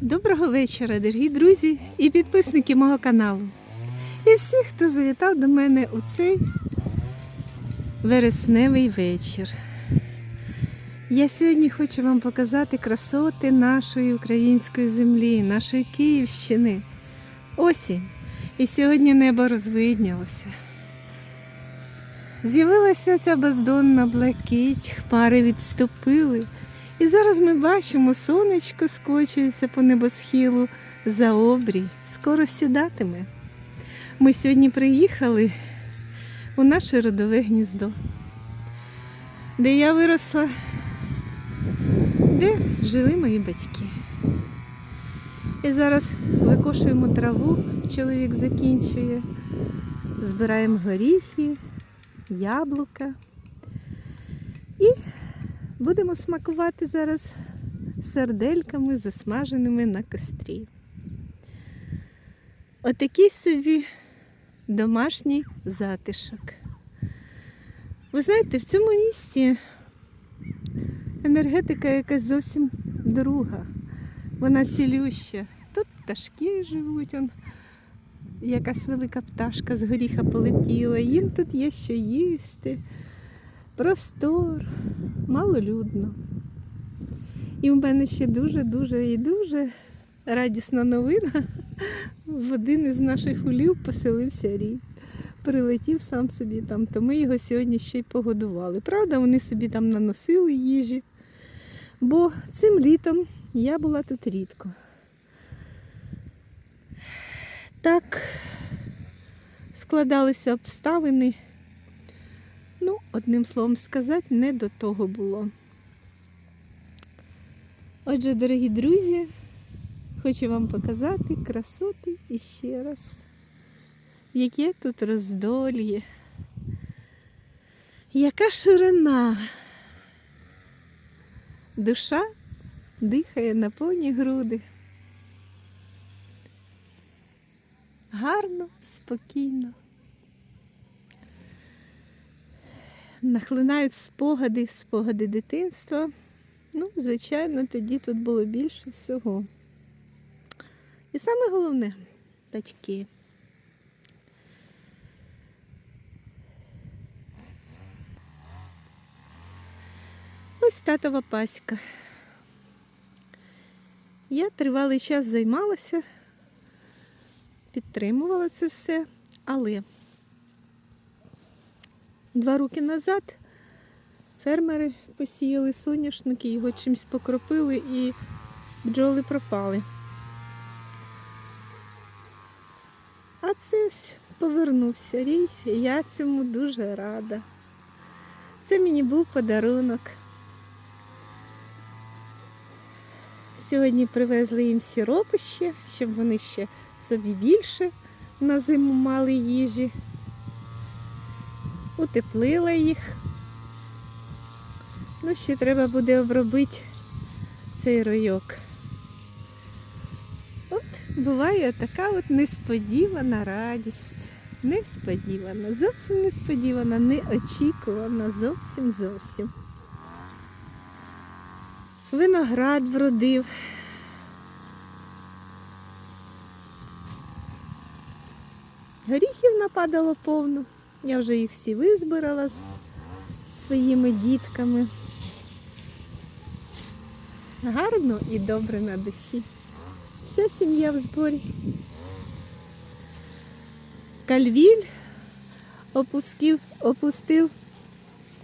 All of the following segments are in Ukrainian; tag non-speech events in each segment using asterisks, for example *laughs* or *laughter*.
Доброго вечора, дорогі друзі і підписники мого каналу. І всі, хто завітав до мене у цей вересневий вечір. Я сьогодні хочу вам показати красоти нашої української землі, нашої Київщини. Осінь. І сьогодні небо розвиднялося. З'явилася ця бездонна блакить, хмари відступили. І зараз ми бачимо, сонечко скочується по небосхилу за обрій, скоро сідатиме. Ми сьогодні приїхали у наше родове гніздо, де я виросла, де жили мої батьки. І зараз викошуємо траву, чоловік закінчує, збираємо горіхи, яблука. І Будемо смакувати зараз сердельками, засмаженими на кострі. Отакий собі домашній затишок. Ви знаєте, в цьому місці енергетика якась зовсім друга. Вона цілюща. Тут пташки живуть, он якась велика пташка з горіха полетіла, їм тут є що їсти простор, малолюдно. І в мене ще дуже-дуже і дуже радісна новина. В один із наших улів поселився рій. Прилетів сам собі там, то ми його сьогодні ще й погодували. Правда, вони собі там наносили їжі. Бо цим літом я була тут рідко. Так складалися обставини. Одним словом сказати, не до того було. Отже, дорогі друзі, хочу вам показати красоти іще раз. Яке тут роздольє, яка ширина. Душа дихає на повні груди. Гарно, спокійно. Нахлинають спогади, спогади дитинства. Ну, звичайно, тоді тут було більше всього. І саме головне батьки. Ось татова паська. Я тривалий час займалася, підтримувала це все, але Два роки назад фермери посіяли соняшники, його чимось покропили і бджоли пропали. А це ось повернувся рій, і я цьому дуже рада. Це мені був подарунок. Сьогодні привезли їм сіропище, щоб вони ще собі більше на зиму мали їжі утеплила їх. Ну, ще треба буде обробити цей ройок. От буває така от несподівана радість. Несподівана, зовсім несподівана, неочікувана, зовсім зовсім. Виноград вродив. Горіхів нападало повно. Я вже їх всі визбирала з своїми дітками. Гарно і добре на душі. Вся сім'я в зборі. Кальвіль опустив, опустив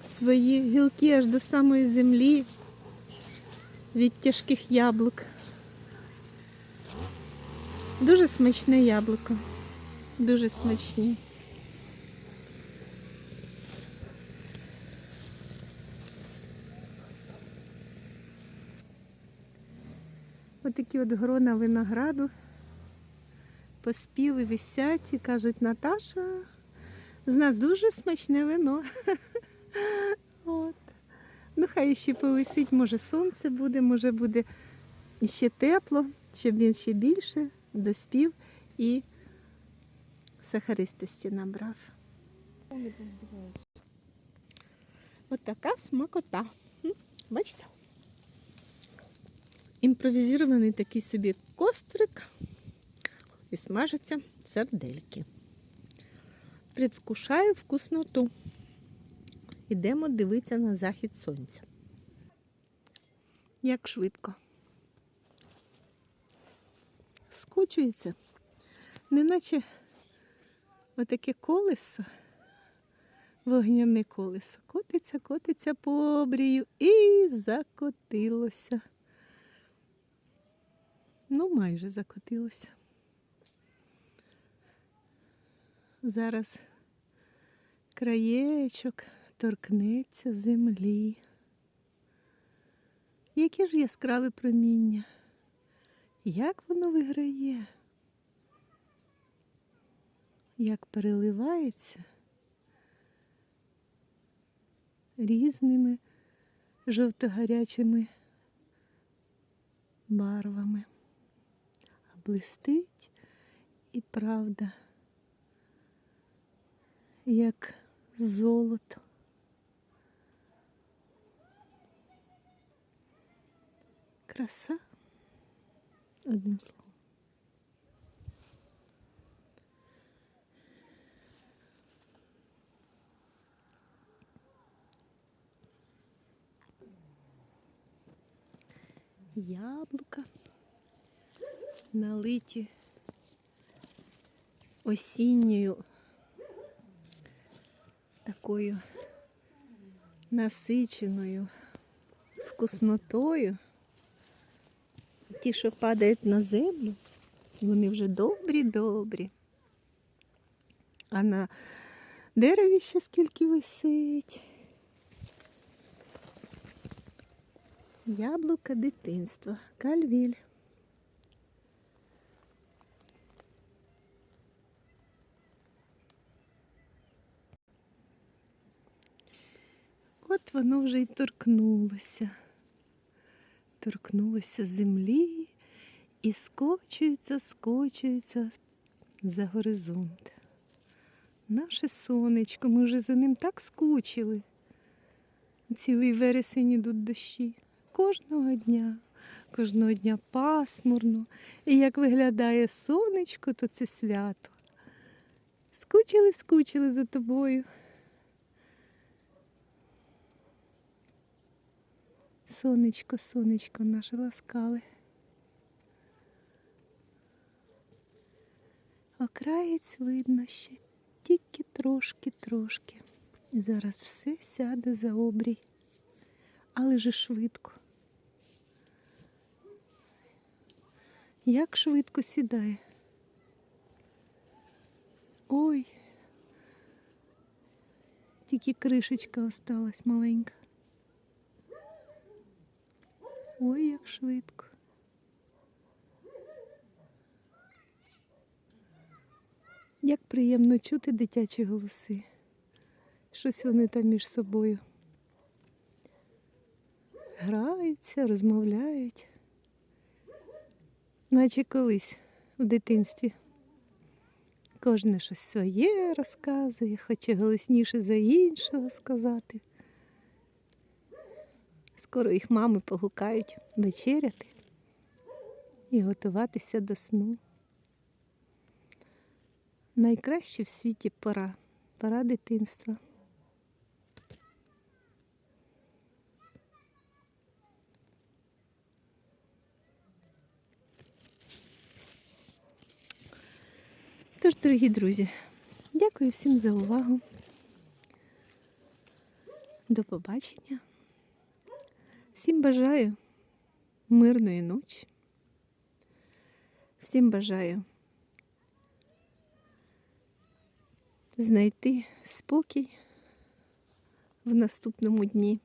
свої гілки аж до самої землі від тяжких яблук. Дуже смачне яблуко. Дуже смачні. Отакі от грона винограду поспіли, висять і кажуть, Наташа, з нас дуже смачне вино. *laughs* От. Ну, хай ще повисить, може сонце буде, може буде ще тепло, щоб він ще більше доспів і сахаристості набрав. От смакота. Бачите? Імпровізований такий собі кострик і смажаться сардельки. Предвкушаю вкусноту. Ідемо дивитися на захід сонця. Як швидко. Скочується, неначе отаке колесо, вогняне колесо, котиться, котиться по обрію і закотилося. Ну, майже закотилося. Зараз краєчок торкнеться землі. Яке ж яскраве проміння. Як воно виграє? Як переливається різними жовто-гарячими барвами. Блистить і правда, як золото. Краса, одним словом. Яблука налиті осінньою такою насиченою вкуснотою. Ті, що падають на землю, вони вже добрі-добрі. А на дереві ще скільки висить. Яблука дитинства. Кальвіль. От воно вже й торкнулося. Торкнулося землі і скочується, скочується за горизонт. Наше сонечко, ми вже за ним так скучили. Цілий вересень ідуть дощі. Кожного дня, кожного дня пасмурно. І як виглядає сонечко, то це свято. Скучили, скучили за тобою. Сонечко, сонечко наше ласкаве. Окраєць видно ще тільки трошки-трошки. Зараз все сяде за обрій, але же швидко. Як швидко сідає. Ой, тільки кришечка осталась маленька. Ой, як швидко. Як приємно чути дитячі голоси. Щось вони там між собою граються, розмовляють. Наче колись у дитинстві. Кожне щось своє розказує, хоче голосніше за іншого сказати. Скоро їх мами погукають вечеряти і готуватися до сну. Найкраще в світі пора, пора дитинства. Тож, дорогі друзі, дякую всім за увагу. До побачення. Всім бажаю мирної ночі. Всім бажаю знайти спокій в наступному дні.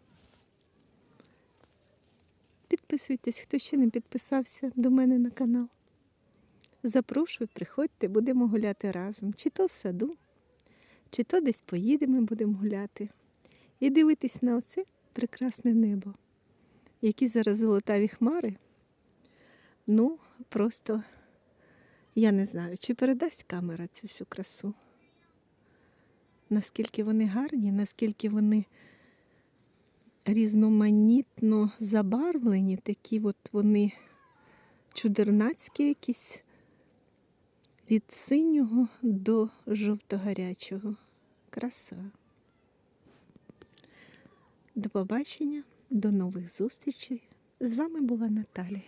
Підписуйтесь, хто ще не підписався до мене на канал. Запрошую, приходьте, будемо гуляти разом. Чи то в саду, чи то десь поїдемо, будемо гуляти. І дивитись на оце прекрасне небо. Які зараз золотаві хмари. Ну, просто я не знаю, чи передасть камера цю всю красу. Наскільки вони гарні, наскільки вони різноманітно забарвлені, такі от вони чудернацькі якісь від синього до жовто-гарячого. Краса. До побачення, до нових зустрічей. З вами була Наталія.